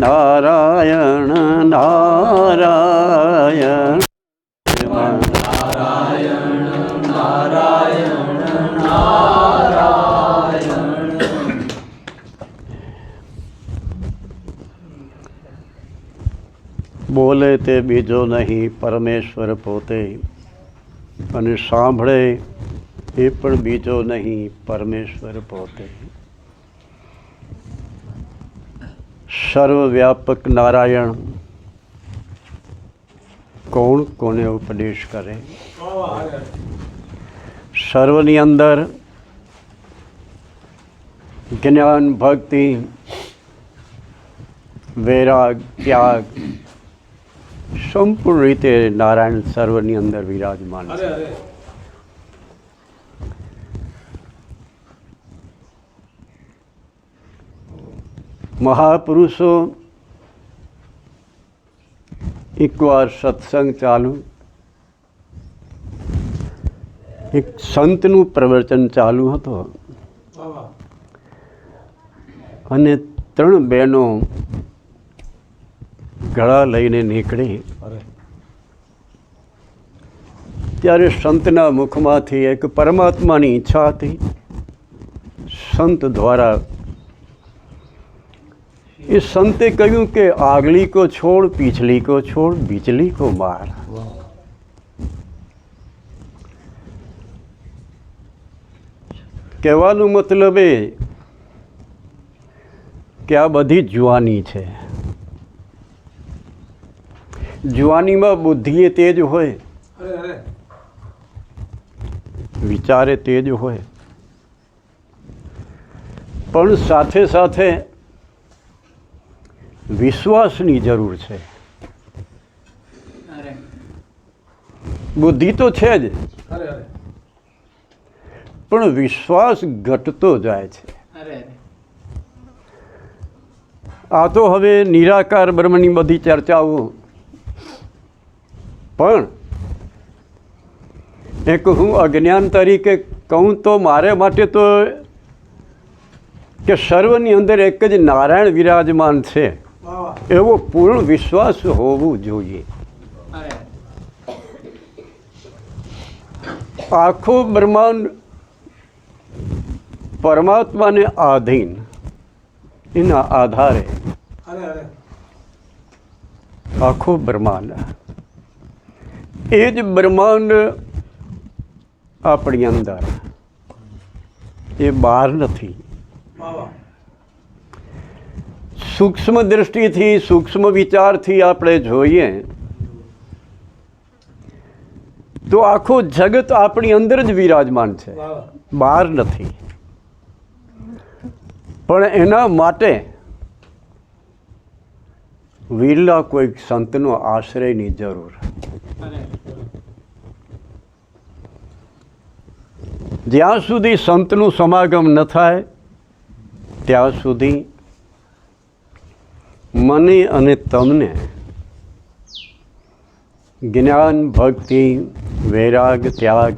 નારાયણ નારાયણ બોલે તે બીજો નહીં, પરમેશ્વર પોતે. અને સાંભળે એ પણ બીજો નહીં, પરમેશ્વર પોતે. સર્વવ્યાપક નારાયણ. કોણ કોને ઉપદેશ કરે? સર્વની અંદર જ્ઞાન, ભક્તિ, વૈરાગ, ત્યાગ સંપૂર્ણ રીતે નારાયણ સર્વની અંદર વિરાજમાન છે. મહાપુરુષો, એકવાર સત્સંગ ચાલુ, એક સંતનું પ્રવચન ચાલુ હતો. અને ત્રણ બહેનો ગળા લઈને નીકળી. ત્યારે સંતના મુખમાંથી એક પરમાત્માની ઈચ્છા હતી. સંત દ્વારા એ સંતે કહ્યું કે આગલી કો છોડ, પીછલી કો છોડ બીજલી કો માર. કહેવાનું મતલબ એ કે આ બધી જુવાની છે. જુવાનીમાં બુદ્ધિએ તેજ હોય. વિચારે તેજ હોય. પણ સાથે સાથે વિશ્વાસની જરૂર છે. બુદ્ધિ તો છે જ. પણ વિશ્વાસ ઘટતો જાય છે. આ તો હવે નિરાકાર બ્રહ્મની બધી ચર્ચાઓ. પણ એક હું અજ્ઞાન તરીકે કહું તો મારે માટે તો કે સર્વની અંદર એક જ નારાયણ વિરાજમાન છે. એવો પૂર્ણ વિશ્વાસ હોવું જોઈએ. આખું બ્રહ્માંડ પરમાત્માને આધીન એના આધારે આખું બ્રહ્માંડ. એ જ બ્રહ્માંડ આપણી અંદર. એ બહાર નથી. સૂક્ષ્મ દૃષ્ટિથી સૂક્ષ્મ વિચારથી આપણે જોઈએ, તો આખું જગત આપણી અંદર જ વિરાજમાન છે. બહાર નથી. પણ એના માટે વિરલા કોઈક સંતનો આશ્રયની જરૂર. જ્યાં સુધી સંતનું સમાગમ ન થાય, ત્યાં સુધી મને અને તમને જ્ઞાન ભક્તિ વૈરાગ ત્યાગ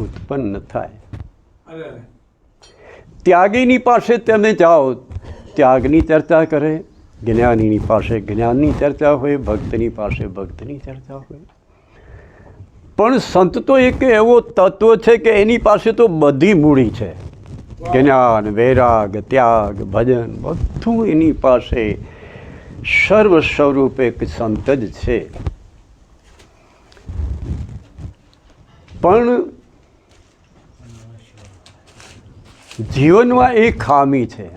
ઉત્પન્ન થાય. ત્યાગીની પાસે તમે જાઓ ત્યાગની ચર્ચા કરે. જ્ઞાનીની પાસે જ્ઞાનની ચર્ચા હોય ભક્તની પાસે ભક્તની ચર્ચા હોય. પણ સંત તો એક એવો તત્વ છે કે એની પાસે તો બધી મૂડી છે. જ્ઞાન વૈરાગ ત્યાગ ભજન બધું એની પાસે સર્વ સ્વરૂપ એક સંત જ છે. પણ જીવનમાં એક ખામી છે.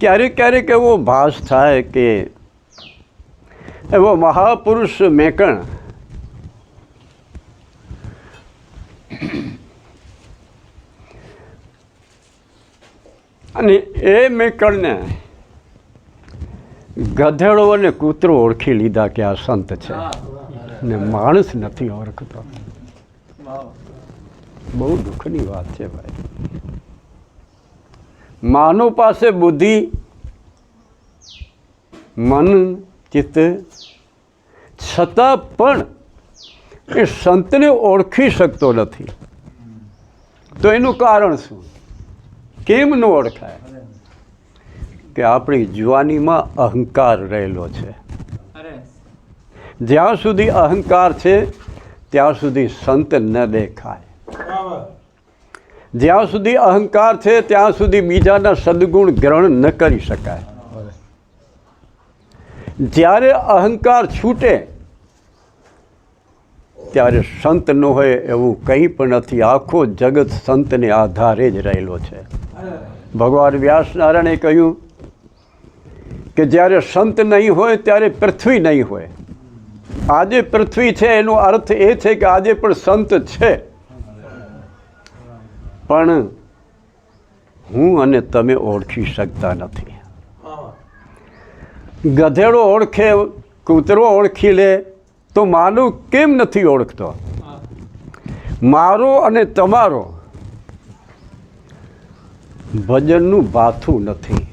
ક્યારેક ક્યારેક એવો ભાસ થાય કે એવો મહાપુરુષ મેકણ અને એ મેકળને ગધેડો અને કૂતરો ઓળખી લીધા કે આ સંત છે. ને માણસ નથી ઓળખતો. બહુ દુઃખની વાત છે ભાઈ. માનવ પાસે બુદ્ધિ, મન, ચિત્ત છતાં પણ એ સંતને ઓળખી શકતો નથી. તો એનું કારણ શું? કેમ ન ઓળખાય? કે આપણી જુવાનીમાં અહંકાર રહેલો છે. જ્યાં સુધી અહંકાર છે ત્યાં સુધી સંત ન દેખાય. જ્યાં સુધી અહંકાર છે ત્યાં સુધી બીજાના સદગુણ ગ્રહણ ન કરી શકાય. જ્યારે અહંકાર છૂટે ત્યારે સંત ન હોય એવું કંઈ પણ નથી. આખો જગત સંતને આધારે જ રહેલો છે. ભગવાન વ્યાસ નારાયણે કહ્યું કે જ્યારે સંત નહીં હોય, ત્યારે પૃથ્વી નહીં હોય. આજે પૃથ્વી છે, એનો અર્થ એ છે કે આજે પણ સંત છે. પણ હું અને તમે ઓળખી શકતા નથી. ગધેડો ઓળખે, કૂતરો ઓળખી લે, તો માનું કેમ નથી ઓળખતો? મારો અને તમારો ભજનનું ભાથું નથી.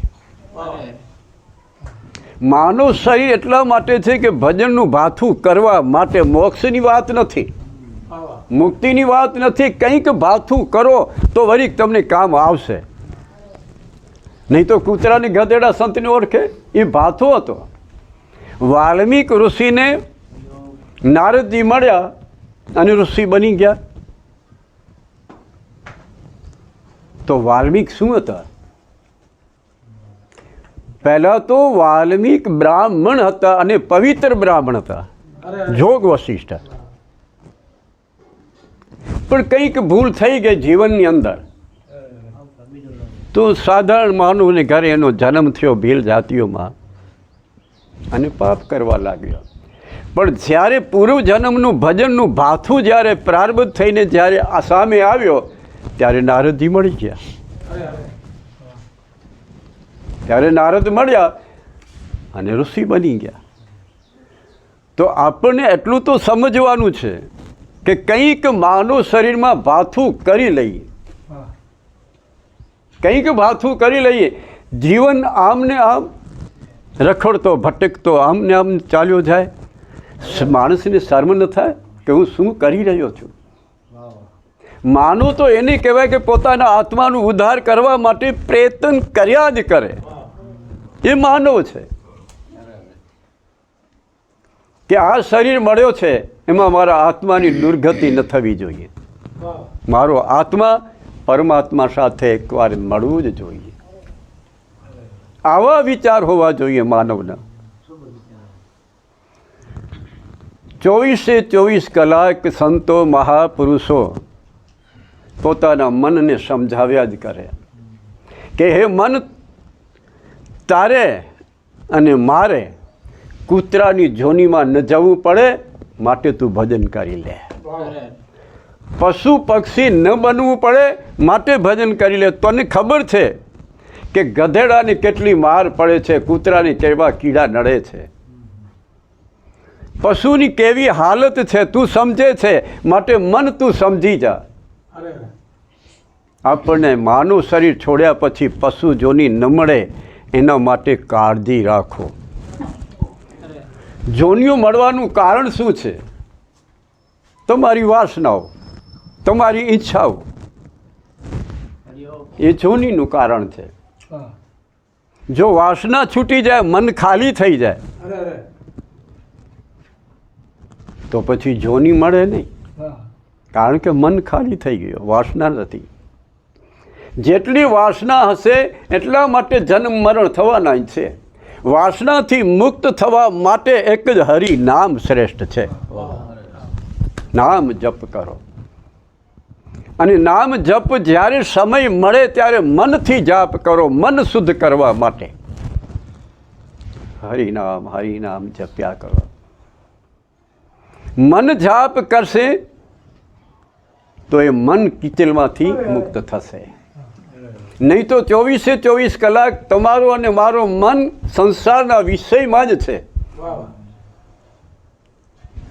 માનવ શરીર એટલા માટે છે કે ભજનનું ભાથું કરવા માટે મોક્ષની વાત નથી. મુક્તિની વાત નથી, કંઈક ભાથું કરો તો વળી તમને કામ આવશે. નહીં તો કૂતરાની ગધેડા સંતને ઓળખે? એ ભાથો હતો. વાલ્મીક ઋષિને નારદજી મળ્યા અને ઋષિ બની ગયા. તો વાલ્મિક શું હતા? પહેલા તો વાલ્મિક બ્રાહ્મણ હતા અને પવિત્ર બ્રાહ્મણ હતા. જોગ વશિષ્ઠ. પણ કંઈક ભૂલ થઈ ગઈ જીવનની અંદર. તો સાધારણ માનવને ઘરે એનો જન્મ થયો ભીલ જાતિઓમાં અને પાપ કરવા લાગ્યો. પણ જ્યારે પૂર્વ જન્મનું ભજનનું ભાથું જ્યારે પ્રારબ્ધ થઈને જ્યારે આ સામે આવ્યો ત્યારે નારદજી મળી ગયા. ત્યારે નારદ મળ્યા અને ઋષિ બની ગયા. તો આપણને એટલું તો સમજવાનું છે કે કંઈક માનવ શરીરમાં ભાથું કરી લઈએ. કંઈક ભાથું કરી લઈએ. જીવન આમને આમ, રખડતો, ભટકતો આમને આમ ચાલ્યો જાય. માણસને શર્મ ન થાય કે હું શું કરી રહ્યો છું. માનો તો એને કહેવાય કે પોતાના આત્માનું ઉદ્ધાર કરવા માટે પ્રયત્ન કર્યા જ કરે. એ માનવ છે. કે આ શરીર મળ્યો છે, એમાં મારા આત્માની દુર્ગતિ ન થવી જોઈએ. મારો આત્મા પરમાત્મા સાથે એકવાર મળવું જ જોઈએ. આવા વિચાર હોવા જોઈએ માનવના. ચોવીસે ચોવીસ કલાક સંતો મહાપુરુષો પોતાના મનને સમજાવ્યા જ કરે. કે હે મન, તારે અને મારે કૂતરાની જોનીમાં ન જવું પડે, માટે તું ભજન કરી લે. પશુ પક્ષી ન બનવું પડે, માટે ભજન કરી લે. તને ખબર છે કે ગધેડાને કેટલી માર પડે છે, કૂતરાની કેવા કીડા નડે છે. પશુની કેવી હાલત છે, તું સમજે છે. માટે મન તું સમજી જા. આપણને માનવ શરીર છોડ્યા પછી પશુ જોની ન મળે એના માટે કાળજી રાખો. જોનિયું મળવાનું કારણ શું છે? તમારી વાસનાઓ તમારી ઈચ્છાઓ એ જોનીનું કારણ છે. જો વાસના છૂટી જાય મન ખાલી થઈ જાય તો પછી જોની મળે નહીં. કારણ કે મન ખાલી થઈ ગયો, વાસના નથી. જેટલી વાસના હશે, એટલા માટે જન્મ મરણ થવાના છે. વાસનાથી મુક્ત થવા માટે એક જ હરિ નામ શ્રેષ્ઠ છે. નામ જપ કરો. અને નામ જપ જ્યારે સમય મળે ત્યારે મનથી જાપ કરો, મન શુદ્ધ કરવા માટે. હરિનામ હરિનામ જપ્યા કરો. મન જાપ કરશે તો એ મન કિચલમાંથી મુક્ત થશે. નહીં તો ચોવીસે ચોવીસ કલાક તમારો અને મારો મન સંસારના વિષયમાં જ છે.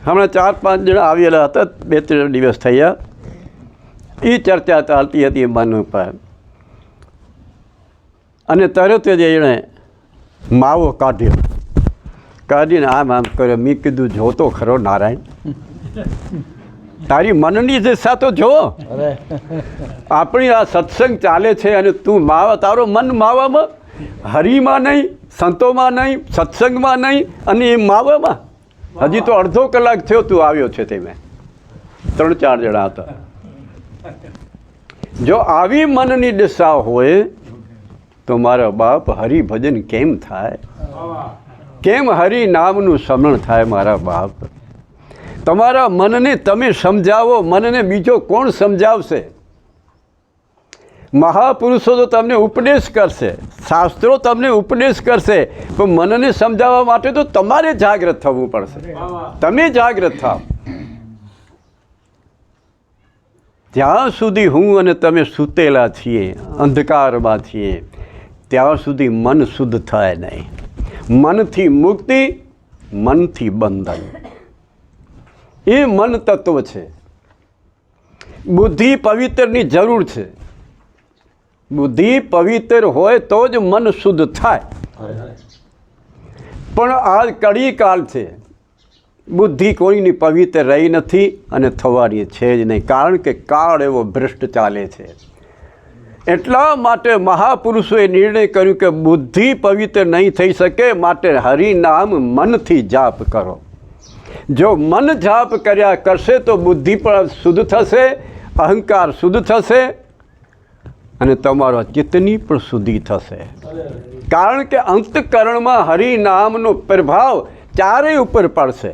હમણાં ચાર પાંચ જણા આવેલા હતા બે ત્રણ દિવસ થયા. એ ચર્ચા ચાલતી હતી મન ઉપર. અને તરત જ એણે માવો કાઢ્યો. કાઢીને આમ આમ કર્યો. મેં કીધું જોતો ખરો નારાયણ. તારી મનની દિશા તો જો. આપણી આ સત્સંગ ચાલે છે અને તું માવા તારો મન માવામાં હરિમાં નહીં સંતોમાં નહીં સત્સંગમાં નહીં અને એ માવામાં. હજી તો અડધો કલાક થયો તું આવ્યો છે તે મેં. ત્રણ ચાર જણા હતા. જો આવી મનની દિશા હોય તો મારા બાપ હરિભજન કેમ થાય? કેમ હરિ નામનું સમરણ થાય મારા બાપ? તમારા મનને તમે સમજાવો, મનને બીજો કોણ સમજાવશે? મહાપુરુષો તો તમને ઉપદેશ કરશે, શાસ્ત્રો તમને ઉપદેશ કરશે, પણ મનને સમજાવવા માટે તો તમારે જાગૃત થવું પડશે. તમે જાગૃત થાવ. જ્યાં સુધી હું અને તમે સૂતેલા છીએ, અંધકારમાં છીએ, ત્યાં સુધી મન શુદ્ધ થાય નહીં. મનથી મુક્તિ, મનથી બંધન. એ મન તત્વ છે. બુદ્ધિ પવિત્રની જરૂર છે. બુદ્ધિ પવિત્ર હોય તો જ મન શુદ્ધ થાય. પણ આ કડી કાળ છે. બુદ્ધિ કોઈની પવિત્ર રહી નથી અને થવાની છે જ નહીં. કારણ કે કાળ એવો ભ્રષ્ટ ચાલે છે. એટલા માટે મહાપુરુષોએ નિર્ણય કર્યો કે બુદ્ધિ પવિત્ર નહીં થઈ શકે, માટે હરિનામ મનથી જાપ કરો. જો મન જાપ કર્યા કરશે તો બુદ્ધિ પણ શુદ્ધ થશે, અહંકાર શુદ્ધ થશે અને તમારો ચિત્તની પણ શુદ્ધિ થશે. કારણ કે અંતકરણમાં હરિનામનો પ્રભાવ ચારેય ઉપર પડશે.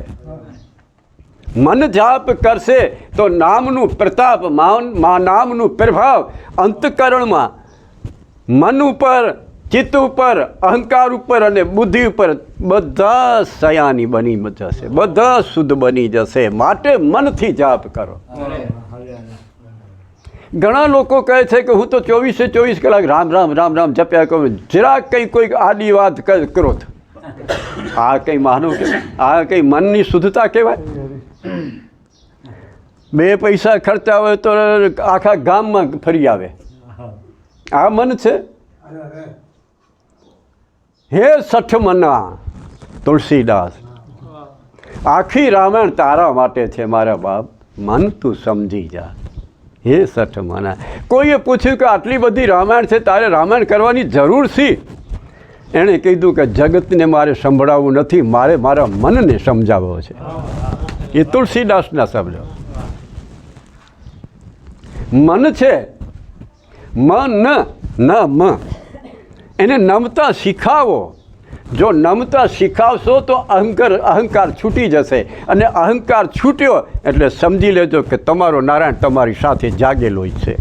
મન જાપ કરશે તો નામનું પ્રતાપ મા નામનું પ્રભાવ અંતકરણમાં મન ઉપર, ચિત્ત ઉપર, અહંકાર ઉપર અને બુદ્ધિ ઉપર બધા સયાની બની જશે, બધા શુદ્ધ બની જશે. માટે મનથી જાપ કરો. ઘણા લોકો કહે છે કે હું તો ચોવીસે ચોવીસ કલાક રામ રામ રામ રામ જપ્યા કરું. જરાક કંઈ કોઈક આડી વાત ક્રોધ કરો આ કંઈ માનવ કે, આ કંઈ મનની શુદ્ધતા કહેવાય? બે પૈસા ખર્ચા હોય તો આખા ગામમાં ફરી આવે. આ મન છે? હે સઠ મના. તુલસીદાસ. આખી રામાયણ તારા માટે છે, મારા બાપ. મન તું સમજી જા. હે સઠ મના કોઈએ પૂછ્યું કે આટલી બધી રામાયણ છે, તારે રામાયણ કરવાની જરૂર શી? એણે કીધું કે જગતને મારે સંભળાવવું નથી, મારે મારા મનને સમજાવવો છે. એ તુલસીદાસના શબ્દો. મન છે મન ન, મ. એને નમતા શીખાવો. જો નમતા શીખાવશો તો અહંકાર અહંકાર છૂટી જશે. અને અહંકાર છૂટ્યો એટલે સમજી લેજો કે તમારો નારાયણ તમારી સાથે જાગેલો છે.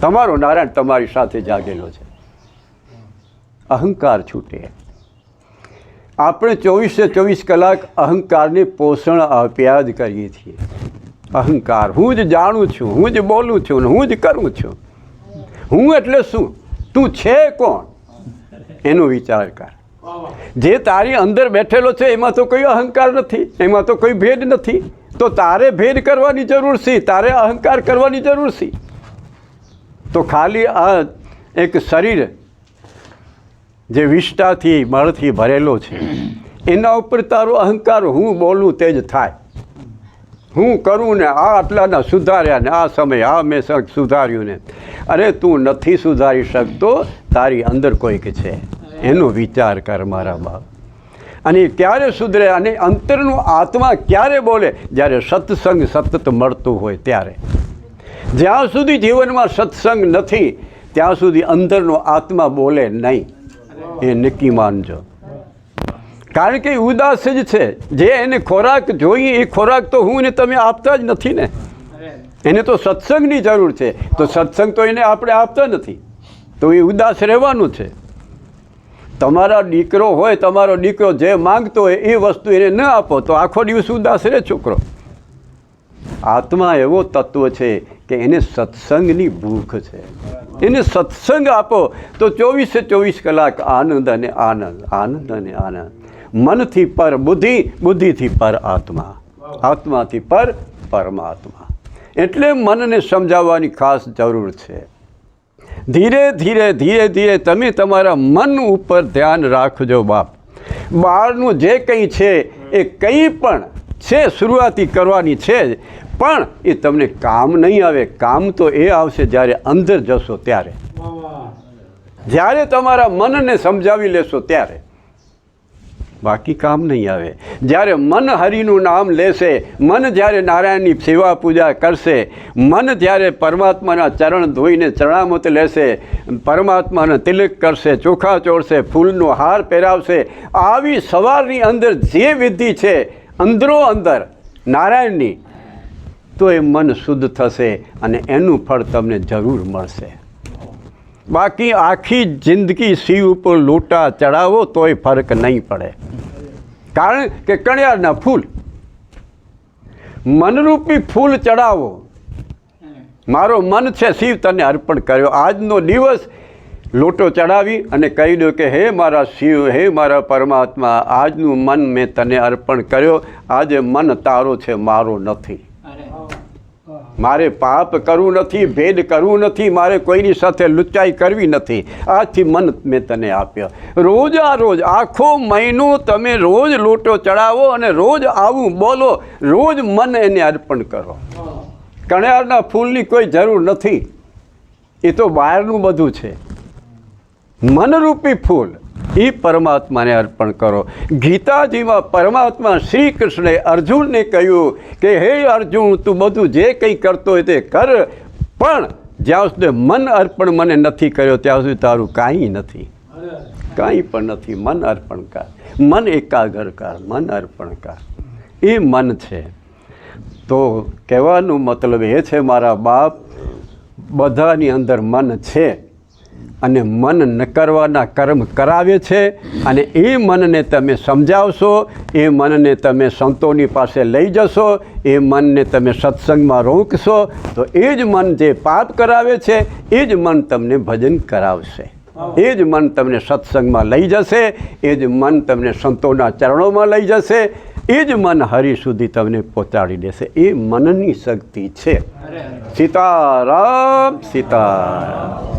તમારો નારાયણ તમારી સાથે જાગેલો છે. અહંકાર છૂટે. આપણે ચોવીસે ચોવીસ કલાક અહંકારને પોષણ આપ્યા જ કરીએ છીએ. અહંકાર, હું જ જાણું છું, હું જ બોલું છું ને હું જ કરું છું. હું એટલે શું? તું છે કોણ? એનો વિચાર કર. જે તારી અંદર બેઠેલો છે, એમાં તો કોઈ અહંકાર નથી, એમાં તો કોઈ ભેદ નથી. તો તારે ભેદ કરવાની જરૂર છે તારે અહંકાર કરવાની જરૂર છે તો ખાલી આ એક શરીર જે વિષ્ટાથી મળથી ભરેલો છે, એના ઉપર તારો અહંકાર હું બોલું તે જ થાય. હું કરું ને આ આટલાના સુધાર્યા ને આ સમય, આ મેં સુધાર્યું ને. અરે તું નથી સુધારી શકતો, તારી અંદર કોઈક છે. એનો વિચાર કર મારા બાપ. અને એ ક્યારે સુધરે અને અંતરનું આત્મા ક્યારે બોલે? જ્યારે સત્સંગ સતત મળતું હોય ત્યારે. જ્યાં સુધી જીવનમાં સત્સંગ નથી, ત્યાં સુધી અંદરનો આત્મા બોલે નહીં. એ નક્કી માનજો. કારણ કે ઉદાસ જ છે. જે એને ખોરાક જોઈએ, એ ખોરાક તો હું ને તમે આપતા જ નથી ને. એને તો સત્સંગની જરૂર છે. તો સત્સંગ તો એને આપણે આપતા નથી. તો એ ઉદાસ રહેવાનું છે. તમારા દીકરો હોય, તમારો દીકરો જે માંગતો હોય, એ વસ્તુ એને ન આપો, તો આખો દિવસ ઉદાસ રહે છોકરો. આત્મા એવો તત્વ છે કે એને સત્સંગની ભૂખ છે. એને સત્સંગ આપો, તો ચોવીસે ચોવીસ કલાક આનંદ અને આનંદ આનંદ અને આનંદ. મનથી પર બુદ્ધિ, બુદ્ધિથી પર આત્મા. આત્માથી પર પરમાત્મા. એટલે મનને સમજાવવાની ખાસ જરૂર છે. ધીરે ધીરે ધીરે ધીરે તમે તમારા મન ઉપર ધ્યાન રાખજો બાપ. બહારનું જે કંઈ છે એ કંઈ પણ છે શરૂઆતી કરવાની છે જ પણ એ તમને કામ નહીં આવે. કામ તો એ આવશે જ્યારે અંદર જશો ત્યારે. જ્યારે તમારા મનને સમજાવી લેશો ત્યારે. બાકી કામ નહીં આવે. જ્યારે મન હરિનું નામ લેશે, મન જ્યારે નારાયણની સેવા પૂજા કરશે, મન જ્યારે પરમાત્માના ચરણ ધોઈને ચરણામૃત લેશે, પરમાત્માને તિલક કરશે, ચોખા ચોળશે, ફૂલનો હાર પહેરાવશે, આવી સવારની અંદર જે વિધિ છે, અંદરો અંદર નારાયણની, તો એ મન શુદ્ધ થશે અને એનું ફળ તમને જરૂર મળશે. બાકી આખી જિંદગી શિવ ઉપર લોટા ચડાવો તોય ફરક નહીં પડે. કારણ કે કણિયારના ફૂલ, મનરૂપી ફૂલ ચડાવો. મારો મન છે શિવ તને અર્પણ કર્યો. આજનો દિવસ લોટો ચડાવી અને કહી દો કે હે મારા શિવ, હે મારા પરમાત્મા, આજનું મન મેં તને અર્પણ કર્યો. આજે મન તારો છે, મારો નથી. મારે પાપ કરવું નથી, ભેદ કરવું નથી, મારે કોઈની સાથે લુચાઈ કરવી નથી. આથી મન મેં તને આપ્યો. રોજ આ રોજ, આખો મહિનો તમે રોજ લોટો ચડાવો અને રોજ આવું બોલો, રોજ મન એને અર્પણ કરો. કણિયારના ફૂલની કોઈ જરૂર નથી. એ તો બહારનું બધું છે. મનરૂપી ફૂલ. એ પરમાત્માને અર્પણ કરો. ગીતાજીમાં પરમાત્મા શ્રી કૃષ્ણે અર્જુનને કહ્યું કે, હે અર્જુન, તું બધું જે કંઈ કરતો હોય તે કર, પણ જ્યાં સુધી મન અર્પણ મને નથી કર્યો, ત્યાં સુધી તારું કાંઈ નથી. કાંઈ પણ નથી. મન અર્પણકાર મન એકાગ્રકાર મન અર્પણકાર એ મન છે. તો કહેવાનો મતલબ એ છે, મારા બાપ બધાની અંદર મન છે. અને મન ન કરવાના કર્મ કરાવે છે અને એ મનને તમે સમજાવશો એ મનને તમે સંતોની પાસે લઈ જશો એ મનને તમે સત્સંગમાં રોકશો તો એ જ મન જે પાપ કરાવે છે એ જ મન તમને ભજન કરાવશે. એ જ મન તમને સત્સંગમાં લઈ જશે એ જ મન તમને સંતોના ચરણોમાં લઈ જશે એ જ મન હરિ સુધી તમને પહોંચાડી દેશે. એ મનની શક્તિ છે. સીતારામ સીતારામ.